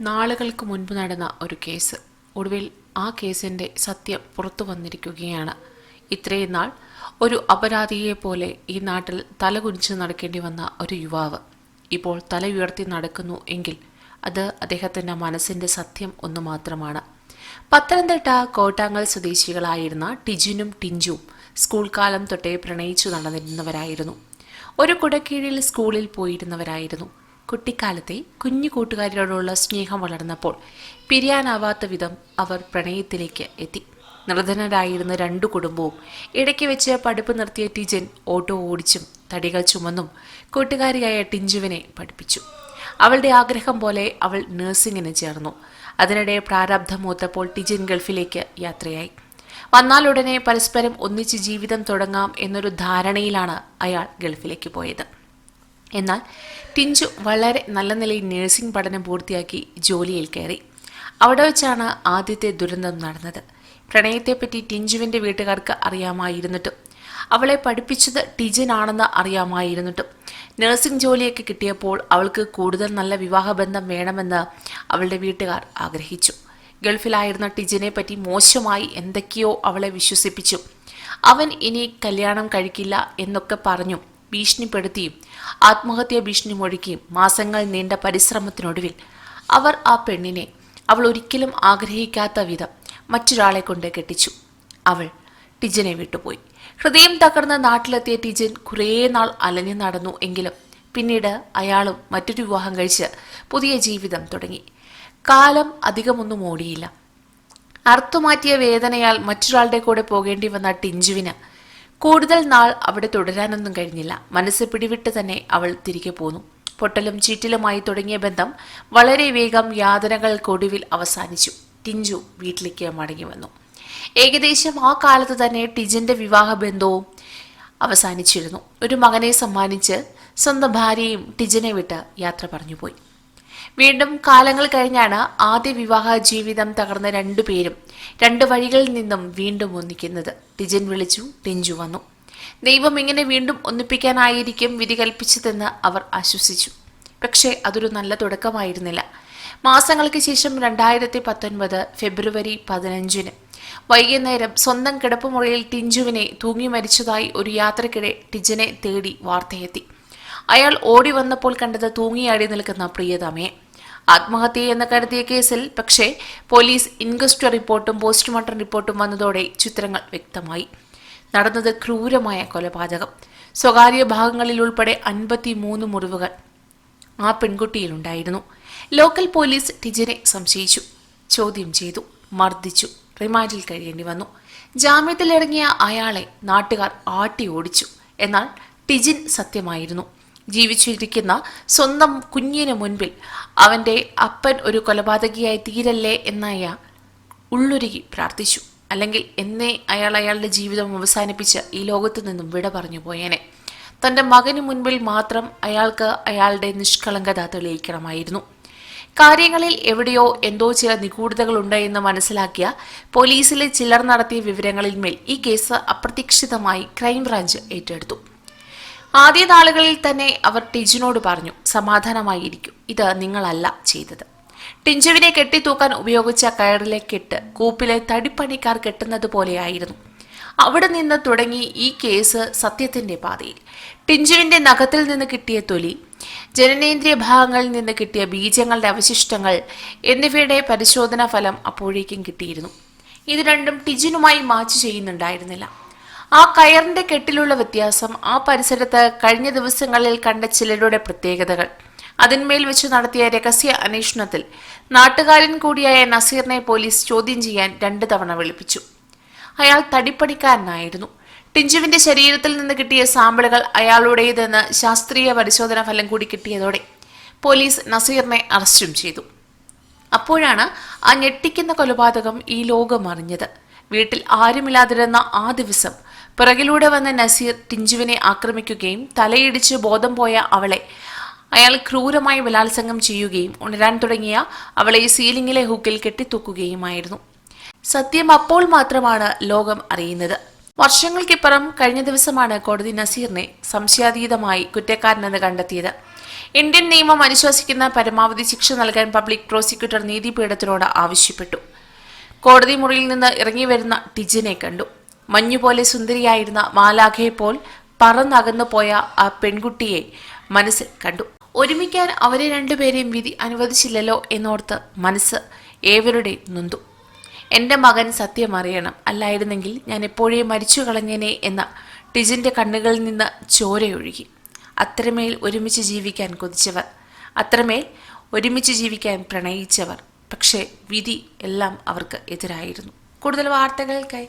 നാളുകൾക്ക് മുൻപ് നടന്ന ഒരു കേസ്. ഒടുവിൽ ആ കേസിന്റെ സത്യം പുറത്തു വന്നിരിക്കുകയാണ്. ഇത്രയും നാൾ ഒരു അപരാധിയെ പോലെ ഈ നാട്ടിൽ തലകുനിച്ച് നടക്കേണ്ടി വന്ന ഒരു യുവാവ്. ഇപ്പോൾ തല ഉയർത്തി നടക്കുന്നു എങ്കിൽ അത് അദ്ദേഹത്തിന്റെ മനസ്സിന്റെ സത്യം ഒന്നു മാത്രമാണ്. പത്തനംതിട്ട കോട്ടാങ്ങൽ സ്വദേശികളായിരുന്ന ടിജിനും ടിഞ്ചും സ്കൂൾ കാലം തൊട്ടേ പ്രണയിച്ചു നടന്നിരുന്നവരായിരുന്നു. ഒരു കുടക്കീഴിൽ സ്കൂളിൽ പോയിരുന്നവരായിരുന്നു. കുട്ടിക്കാലത്തെ കുഞ്ഞു കൂട്ടുകാരിയോടുള്ള സ്നേഹം വളർന്നപ്പോൾ പിരിയാനാവാത്ത വിധം അവർ പ്രണയത്തിലേക്ക് എത്തി. നിർധനരായിരുന്ന രണ്ടു കുടുംബവും ഇടയ്ക്ക് വെച്ച് പഠിപ്പ് നിർത്തിയ ടിജൻ ഓട്ടോ ഓടിച്ചും തടികൾ ചുമന്നും കൂട്ടുകാരിയായ ടിഞ്ചുവിനെ പഠിപ്പിച്ചു. അവളുടെ ആഗ്രഹം പോലെ അവൾ നഴ്സിംഗിന് ചേർന്നു. അതിനിടെ പ്രാരബ്ധം മൂത്തപ്പോൾ ടിജൻ ഗൾഫിലേക്ക് യാത്രയായി. വന്നാലുടനെ പരസ്പരം ഒന്നിച്ച് ജീവിതം തുടങ്ങാം എന്നൊരു ധാരണയിലാണ് അയാൾ ഗൾഫിലേക്ക് പോയത്. എന്നാൽ ടിഞ്ചു വളരെ നല്ല നിലയിൽ നഴ്സിംഗ് പഠനം പൂർത്തിയാക്കി ജോലിയിൽ കയറി. അവിടെ വെച്ചാണ് ആദ്യത്തെ ദുരന്തം നടന്നത്. പ്രണയത്തെപ്പറ്റി ടിഞ്ചുവിന്റെ വീട്ടുകാർക്ക് അറിയാമായിരുന്നിട്ടും അവളെ പഠിപ്പിച്ചത് ടിജനാണെന്ന് അറിയാമായിരുന്നിട്ടും നഴ്സിംഗ് ജോലിയൊക്കെ കിട്ടിയപ്പോൾ അവൾക്ക് കൂടുതൽ നല്ല വിവാഹബന്ധം വേണമെന്ന് അവളുടെ വീട്ടുകാർ ആഗ്രഹിച്ചു. ഗൾഫിലായിരുന്ന ടിജനെ പറ്റി മോശമായി എന്തൊക്കെയോ അവളെ വിശ്വസിപ്പിച്ചു. അവൻ ഇനി കല്യാണം കഴിക്കില്ല എന്നൊക്കെ പറഞ്ഞു ഭീഷണിപ്പെടുത്തിയും ആത്മഹത്യാ ഭീഷണി മുഴക്കിയും മാസങ്ങൾ നീണ്ട പരിശ്രമത്തിനൊടുവിൽ അവർ ആ പെണ്ണിനെ അവൾ ഒരിക്കലും ആഗ്രഹിക്കാത്ത വിധം മറ്റൊരാളെ കൊണ്ട് കെട്ടിച്ചു. അവൾ ടിജനെ വിട്ടുപോയി. ഹൃദയം തകർന്ന നാട്ടിലെത്തിയ ടിജൻ കുറേ നാൾ അലഞ്ഞു നടന്നു എങ്കിലും പിന്നീട് അയാളും മറ്റൊരു വിവാഹം കഴിച്ച് പുതിയ ജീവിതം തുടങ്ങി. കാലം അധികമൊന്നും ഓടിയില്ല. അർത്ഥമാറ്റിയ വേദനയാൽ മറ്റൊരാളുടെ കൂടെ പോകേണ്ടി വന്ന ടിഞ്ചുവിന് കൂടുതൽ നാൾ അവിടെ തുടരാനൊന്നും കഴിഞ്ഞില്ല. മനസ്സ് പിടിവിട്ട് തന്നെ അവൾ തിരികെ പോന്നു. പൊട്ടലും ചീറ്റിലുമായി തുടങ്ങിയ ബന്ധം വളരെ വേഗം യാതനകൾക്കൊടുവിൽ അവസാനിച്ചു. ടിഞ്ചു വീട്ടിലേക്ക് മടങ്ങി വന്നു. ഏകദേശം ആ കാലത്ത് തന്നെ ടിജിന്റെ വിവാഹ ബന്ധവും അവസാനിച്ചിരുന്നു. ഒരു മകനെ സമ്മാനിച്ച് സ്വന്തം ഭാര്യയും ടിജനെ വിട്ട് യാത്ര പറഞ്ഞുപോയി. വീണ്ടും കാലങ്ങൾ കഴിഞ്ഞാണ് ആദ്യ വിവാഹ ജീവിതം തകർന്ന രണ്ടുപേരും രണ്ട് വഴികളിൽ നിന്നും വീണ്ടും ഒന്നിക്കുന്നത്. ടിജൻ വിളിച്ചു ടിഞ്ചു വന്നു. ദൈവം ഇങ്ങനെ വീണ്ടും ഒന്നിപ്പിക്കാനായിരിക്കും വിധി കൽപ്പിച്ചതെന്ന് അവർ ആശ്വസിച്ചു. പക്ഷേ അതൊരു നല്ല തുടക്കമായിരുന്നില്ല. മാസങ്ങൾക്ക് ശേഷം രണ്ടായിരത്തി പത്തൊൻപത് ഫെബ്രുവരി പതിനഞ്ചിന് വൈകുന്നേരം സ്വന്തം കിടപ്പുമുറിയിൽ ടിഞ്ചുവിനെ തൂങ്ങി മരിച്ചതായി ഒരു യാത്രക്കിടെ ടിജനെ തേടി വാർത്തയെത്തി. അയാൾ ഓടി വന്നപ്പോൾ കണ്ടത് തൂങ്ങിയാടി നിൽക്കുന്ന പ്രിയതമയെ ആത്മഹത്യ എന്ന് കരുതിയ കേസിൽ പക്ഷേ പോലീസ് ഇൻക്വസ്റ്റ് റിപ്പോർട്ടും പോസ്റ്റ്മോർട്ടം റിപ്പോർട്ടും വന്നതോടെ ചിത്രങ്ങൾ വ്യക്തമായി. നടന്നത് ക്രൂരമായ കൊലപാതകം. സ്വകാര്യ ഭാഗങ്ങളിൽ ഉൾപ്പെടെ അൻപത്തിമൂന്ന് മുറിവുകൾ ആ പെൺകുട്ടിയിലുണ്ടായിരുന്നു ലോക്കൽ പോലീസ് ടിജിനെ സംശയിച്ചു. ചോദ്യം ചെയ്തു. മർദ്ദിച്ചു. റിമാൻഡിൽ കഴിയേണ്ടി വന്നു. ജാമ്യത്തിലിറങ്ങിയ അയാളെ നാട്ടുകാർ ആട്ടി ഓടിച്ചു. എന്നാൽ ടിജിൻ സത്യമായിരുന്നു. ജീവിച്ചിരിക്കുന്ന സ്വന്തം കുഞ്ഞിന് മുൻപിൽ അവന്റെ അപ്പൻ ഒരു കൊലപാതകിയായി തീരല്ലേ എന്നയ ഉള്ളുരുകി പ്രാർത്ഥിച്ചു. അല്ലെങ്കിൽ എന്നേ അയാൾ അയാളുടെ ജീവിതം അവസാനിപ്പിച്ച് ഈ ലോകത്തു നിന്നും വിട പറഞ്ഞു പോയേനെ. തന്റെ മകന് മുൻപിൽ മാത്രം അയാൾക്ക് അയാളുടെ നിഷ്കളങ്കത തെളിയിക്കണമായിരുന്നു. കാര്യങ്ങളിൽ എവിടെയോ എന്തോ ചില നിഗൂഢതകളുണ്ട് എന്ന് മനസ്സിലാക്കിയ പോലീസിലെ ചിലർ നടത്തിയ വിവരങ്ങളിന്മേൽ ഈ കേസ് അപ്രതീക്ഷിതമായി ക്രൈംബ്രാഞ്ച് ഏറ്റെടുത്തു. ആദ്യ നാളുകളിൽ തന്നെ അവർ ടിജിനോട് പറഞ്ഞു സമാധാനമായിരിക്കും. ഇത് നിങ്ങളല്ല ചെയ്തത്. ടിഞ്ചുവിനെ കെട്ടിത്തൂക്കാൻ ഉപയോഗിച്ച കയറിലെ കെട്ട് കൂപ്പിലെ തടിപ്പണിക്കാർ കെട്ടുന്നത് പോലെയായിരുന്നു. അവിടെ നിന്ന് തുടങ്ങി ഈ കേസ് സത്യത്തിന്റെ പാതയിൽ. ടിഞ്ചുവിന്റെ നഖത്തിൽ നിന്ന് കിട്ടിയ തൊലി ജനനേന്ദ്രിയ ഭാഗങ്ങളിൽ നിന്ന് കിട്ടിയ ബീജങ്ങളുടെ അവശിഷ്ടങ്ങൾ എന്നിവയുടെ പരിശോധനാ ഫലം അപ്പോഴേക്കും കിട്ടിയിരുന്നു. ഇത് രണ്ടും ടിജിനുമായി മാച്ച് ചെയ്യുന്നുണ്ടായിരുന്നില്ല. ആ കയറിന്റെ കെട്ടിലുള്ള വ്യത്യാസം ആ പരിസരത്ത് കഴിഞ്ഞ ദിവസങ്ങളിൽ കണ്ട ചിലരുടെ പ്രത്യേകതകൾ. അതിന്മേൽ വെച്ച് നടത്തിയ രഹസ്യ അന്വേഷണത്തിൽ നാട്ടുകാരൻ കൂടിയായ നസീറിനെ പോലീസ് ചോദ്യം ചെയ്യാൻ രണ്ടു തവണ വിളിപ്പിച്ചു. അയാൾ തടിപ്പണിക്കാരനായിരുന്നു ടിഞ്ചുവിന്റെ ശരീരത്തിൽ നിന്ന് കിട്ടിയ സാമ്പിളുകൾ അയാളുടേതെന്ന് ശാസ്ത്രീയ പരിശോധനാ ഫലം കൂടി കിട്ടിയതോടെ പോലീസ് നസീറിനെ അറസ്റ്റും ചെയ്തു. അപ്പോഴാണ് ആ ഞെട്ടിക്കുന്ന കൊലപാതകം ഈ ലോകം അറിഞ്ഞത്. വീട്ടിൽ ആരുമില്ലാതിരുന്ന ആ ദിവസം പിറകിലൂടെ വന്ന നസീർ ടിഞ്ചുവിനെ ആക്രമിക്കുകയും തലയിടിച്ച് ബോധം പോയ അവളെ അയാൾ ക്രൂരമായി ബലാത്സംഗം ചെയ്യുകയും ഉണരാൻ തുടങ്ങിയ അവളെ സീലിംഗിലെ ഹുക്കിൽ കെട്ടിത്തൂക്കുകയുമായിരുന്നു. സത്യം അപ്പോൾ മാത്രമാണ് ലോകം അറിയുന്നത്. വർഷങ്ങൾക്കിപ്പുറം കഴിഞ്ഞ ദിവസമാണ് കോടതി നസീറിനെ സംശയാതീതമായി കുറ്റക്കാരനെന്ന് കണ്ടെത്തിയത്. ഇന്ത്യൻ നിയമം അനുശാസിക്കുന്ന പരമാവധി ശിക്ഷ നൽകാൻ പബ്ലിക് പ്രോസിക്യൂട്ടർ നീതിപീഠത്തിനോട് ആവശ്യപ്പെട്ടു. കോടതി മുറിയിൽ നിന്ന് ഇറങ്ങി വരുന്ന ടിജിനെ കണ്ടു. മഞ്ഞുപോലെ സുന്ദരിയായിരുന്ന മാലാഖയെ പോൽ പറന്നകന്നു പോയ ആ പെൺകുട്ടിയെ മനസ്സിൽ കണ്ടു. ഒരുമിക്കാൻ അവരെ രണ്ടുപേരെയും വിധി അനുവദിച്ചില്ലല്ലോ എന്നോർത്ത് മനസ്സ് ഏവരുടെ നൊന്തു. എന്റെ മകൻ സത്യം അറിയണം അല്ലായിരുന്നെങ്കിൽ ഞാൻ എപ്പോഴേ മരിച്ചു കളഞ്ഞേനെ എന്ന ടിജിന്റെ കണ്ണുകളിൽ നിന്ന് ചോരയൊഴുകി. അത്രമേൽ ഒരുമിച്ച് ജീവിക്കാൻ കൊതിച്ചവർ അത്രമേൽ ഒരുമിച്ച് ജീവിക്കാൻ പ്രണയിച്ചവർ. പക്ഷേ വിധി എല്ലാം അവർക്ക് എതിരായിരുന്നു. കൂടുതൽ വാർത്തകൾക്കായി